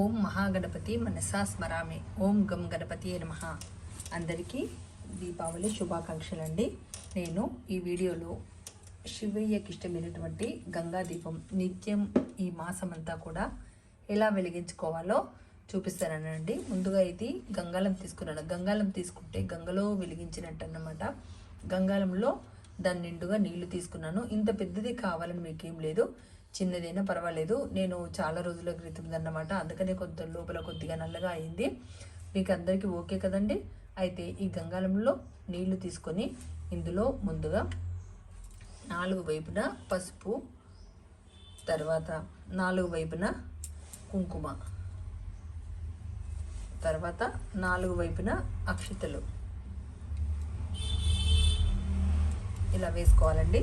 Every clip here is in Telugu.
ఓం మహాగణపతి మనసా స్మరామి. ఓం గం గణపతి నమ. అందరికీ దీపావళి శుభాకాంక్షలు అండి నేను ఈ వీడియోలో శివయ్యకి ఇష్టమైనటువంటి గంగా దీపం నిత్యం ఈ మాసం అంతా కూడా ఎలా వెలిగించుకోవాలో చూపిస్తానండి ముందుగా ఇది గంగాలం తీసుకున్నాను. గంగాలం తీసుకుంటే గంగలో వెలిగించినట్టు అన్నమాట గంగాలంలో దాని నిండుగా నీళ్ళు తీసుకున్నాను. ఇంత పెద్దది కావాలని మీకేం లేదు. చిన్నదైనా పర్వాలేదు. నేను చాలా రోజుల క్రితం అన్నమాట. అందుకనే కొంత లోపల కొద్దిగా నల్లగా అయింది. మీకు అందరికీ ఓకే కదండి? అయితే ఈ గంగాలంలో నీళ్ళు తీసుకొని ఇందులో ముందుగా నాలుగు వైపున పసుపు తర్వాత నాలుగు వైపున కుంకుమ తర్వాత నాలుగు వైపున అక్షితలు. ఇలా వేసుకోవాలండి.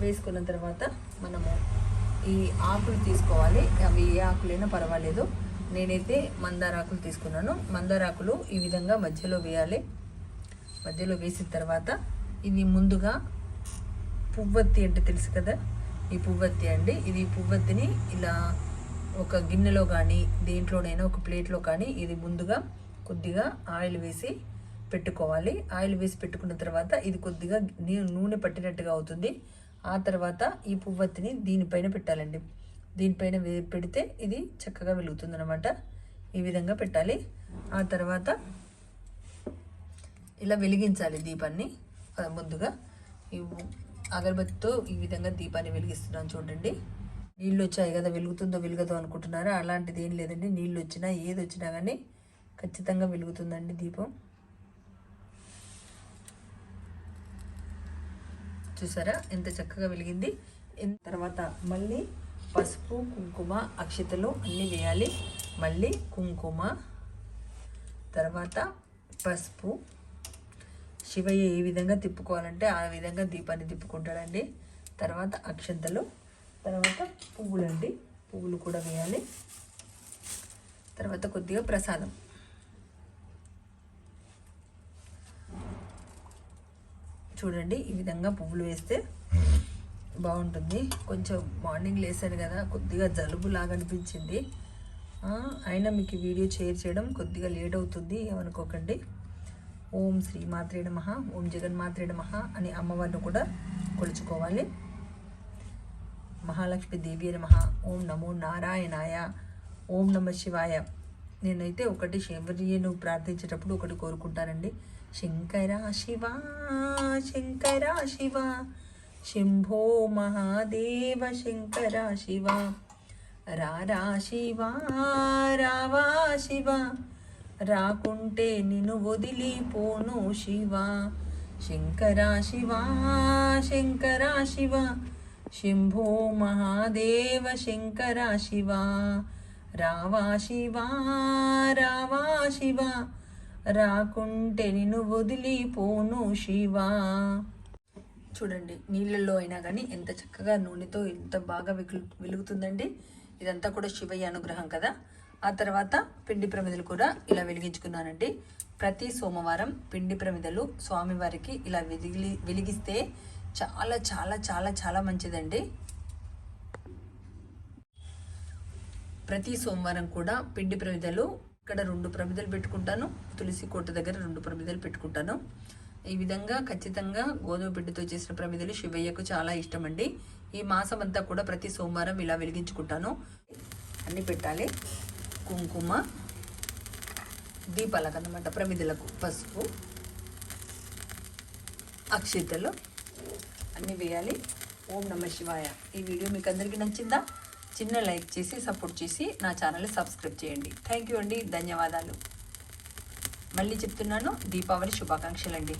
వేసుకున్న తర్వాత మనము ఈ ఆకులు తీసుకోవాలి. అవి ఏ ఆకులైనా పర్వాలేదు. నేనైతే మందార ఆకులు తీసుకున్నాను. మందార ఆకులు ఈ విధంగా మధ్యలో వేయాలి. మధ్యలో వేసిన తర్వాత ఇది ముందుగా పువ్వత్తి అంటే తెలుసు కదా? ఈ పువ్వత్తి అండి. ఇది పువ్వత్తిని ఇలా ఒక గిన్నెలో కానీ దేంట్లోనైనా ఒక ప్లేట్లో కానీ ఇది ముందుగా కొద్దిగా ఆయిల్ వేసి పెట్టుకోవాలి. ఆయిల్ వేసి పెట్టుకున్న తర్వాత ఇది కొద్దిగా నూనె పట్టినట్టుగా అవుతుంది. ఆ తర్వాత ఈ పువ్వత్తిని దీనిపైన పెట్టాలండి. దీనిపైన పెడితే ఇది చక్కగా వెలుగుతుంది అనమాట ఈ విధంగా పెట్టాలి. ఆ తర్వాత ఇలా వెలిగించాలి దీపాన్ని. ముందుగా ఈ అగరబత్తితో ఈ విధంగా దీపాన్ని వెలిగిస్తున్నాను చూడండి. నీళ్ళు వచ్చాయి కదా వెలుగుతుందో వెలుగదో అనుకుంటున్నారా? అలాంటిది ఏం లేదండి. నీళ్ళు వచ్చినా ఏది వచ్చినా కానీ ఖచ్చితంగా వెలుగుతుందండి దీపం. చూసారా? ఎంత చక్కగా వెలిగింది. తర్వాత మళ్ళీ పసుపు కుంకుమ అక్షతలు అన్నీ వేయాలి. మళ్ళీ కుంకుమ తర్వాత పసుపు. శివయ్య ఏ విధంగా తిప్పుకోవాలంటే ఆ విధంగా దీపాన్ని తిప్పుకుంటాడండి. తర్వాత అక్షంతలు తర్వాత పువ్వులండి. పువ్వులు కూడా వేయాలి. తర్వాత కొద్దిగా ప్రసాదం. చూడండి ఈ విధంగా పువ్వులు వేస్తే బాగుంటుంది. కొంచెం మార్నింగ్ లేసాను కదా కొద్దిగా జలుబు లాగా అనిపించింది. అయినా మీకు వీడియో షేర్ చేయడం కొద్దిగా లేట్ అవుతుంది ఏమనుకోకండి. ఓం శ్రీ మాత్రే నమ ఓం జగన్మాత్రే నమ అని అమ్మవారిని కూడా కొలుచుకోవాలి. మహాలక్ష్మి దేవి నమ ఓం నమో నారాయణాయ ఓం నమ శివాయ. నేనైతే ఒకటి శివయ్యను ప్రార్థించేటప్పుడు ఒకటి కోరుకుంటానండి. శంకరా శివ శంకరా శివ. శంభో మహాదేవ శంకరా శివ. రారా శివ రావా శివ. రాకుంటే నిన్ను వదిలిపోను శివ. శంకరా శివ శంకరా శివ. శంభో మహాదేవ శంకర శివ. రావా శివ రావా శివ. రాకుంటే నిన్ను వదిలిపోను శివా. చూడండి నీళ్ళల్లో అయినా కానీ ఎంత చక్కగా నూనెతో ఎంత బాగా వెలు వెలుగుతుందండి. ఇదంతా కూడా శివయ్య అనుగ్రహం కదా. ఆ తర్వాత పిండి ప్రమిదలు కూడా ఇలా వెలిగించుకున్నానండి. ప్రతి సోమవారం పిండి ప్రమిదలు స్వామివారికి ఇలా వెలిగి వెలిగిస్తే చాలా చాలా చాలా చాలా మంచిదండి. ప్రతి సోమవారం కూడా పిండి ప్రమిదలు ఇక్కడ రెండు ప్రమిదలు పెట్టుకుంటాను. తులసి కోట దగ్గర రెండు ప్రమిదలు పెట్టుకుంటాను. ఈ విధంగా ఖచ్చితంగా గోధుమ పిండితో చేసిన ప్రమిదలు శివయ్యకు చాలా ఇష్టం అండి ఈ మాసం అంతా కూడా ప్రతి సోమవారం ఇలా వెలిగించుకుంటాను. అన్ని పెట్టాలి. కుంకుమ దీపాలకు అన్నమాట ప్రమిదలకు. పసుపు అక్షితలు అన్నీ వేయాలి. ఓం నమ శివాయ. ఈ వీడియో మీకు అందరికీ నచ్చిందా? చిన్న లైక్ చేసి సపోర్ట్ చేసి నా ఛానల్ని సబ్స్క్రైబ్ చేయండి. థ్యాంక్ యూ అండి. ధన్యవాదాలు. మళ్ళీ చెప్తున్నాను. దీపావళి శుభాకాంక్షలు అండి